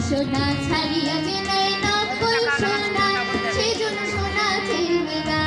সোনা ছাড়িয়া চেনে না কই সোনা সেজন সোনা চেনে না